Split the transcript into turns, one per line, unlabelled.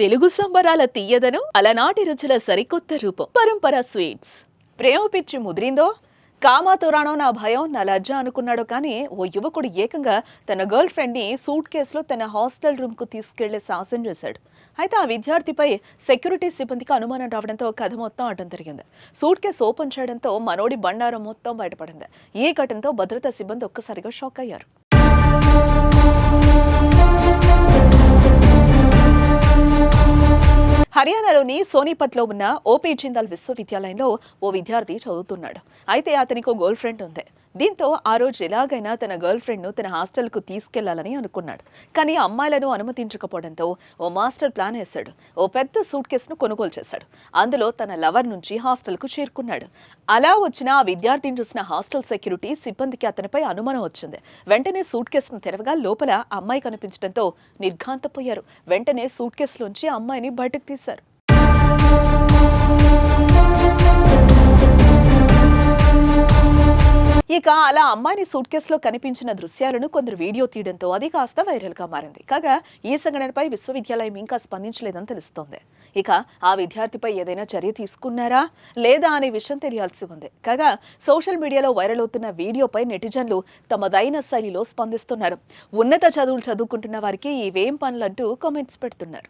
తెలుగు సంబరాల తీయదను అలనాటి రుచుల సరికొత్త రూపం. పరంపర స్వీట్స్. ప్రేమ పిచ్చి ముదిరిందో? కామాతోరాణో నా భయం నా లజ్జ అనుకున్నాడు కానీ ఓ యువకుడు ఏకంగా తన గర్ల్ ఫ్రెండ్ని సూట్ కేసులో తన హాస్టల్ రూమ్కు తీసుకెళ్ళే సాహసం చేశాడు. అయితే ఆ విద్యార్థిపై సెక్యూరిటీ సిబ్బందికి అనుమానం రావడంతో కథ మొత్తం అడ్డం జరిగింది. సూట్ కేసు ఓపెన్ చేయడంతో మనోడి బండారం మొత్తం బయటపడింది. ఈ ఘటనతో భద్రతా సిబ్బంది ఒక్కసారిగా షాక్ అయ్యారు. హర్యానాలోని సోనీపట్లో ఉన్న ఓపీ జిందాల్ విశ్వవిద్యాలయంలో ఓ విద్యార్థి చదువుతున్నాడు. అయితే అతనికి ఓ గర్ల్ ఫ్రెండ్ ఉంది. దీంతో ఆ రోజు ఎలాగైనా తన గర్ల్ ఫ్రెండ్ను తన హాస్టల్కు తీసుకెళ్ళాలని అనుకున్నాడు. కానీ అమ్మాయిలను అనుమతించకపోవడంతో ఓ మాస్టర్ ప్లాన్ వేశాడు. ఓ పెద్ద సూట్ కేసును కొనుగోలు చేశాడు. అందులో తన లవర్ నుంచి హాస్టల్కు చేరుకున్నాడు. అలా వచ్చిన ఆ విద్యార్థిని చూసిన హాస్టల్ సెక్యూరిటీ సిబ్బందికి అతనిపై అనుమానం వచ్చింది. వెంటనే సూట్ కేసును తెరవగా లోపల అమ్మాయి కనిపించడంతో నిర్ఘాంతపోయారు. వెంటనే సూట్ కేసులోంచి అమ్మాయిని బయటకు తీశారు. ఇక అలా అమ్మాయిని సూట్ కేసులో కనిపించిన దృశ్యాలను కొందరు వీడియో తీయడంతో అది కాస్త వైరల్గా మారింది. కాగా ఈ సంఘటనపై విశ్వవిద్యాలయం ఇంకా స్పందించలేదని తెలుస్తోంది. ఇక ఆ విద్యార్థిపై ఏదైనా చర్య తీసుకున్నారా? లేదా అనే విషయం తెలియాల్సి ఉంది. కాగా సోషల్ మీడియాలో వైరల్ అవుతున్న వీడియోపై నెటిజన్లు తమదైన శైలిలో స్పందిస్తున్నారు. ఉన్నత చదువులు చదువుకుంటున్న వారికి ఇవేం పనులంటూ కామెంట్స్ పెడుతున్నారు.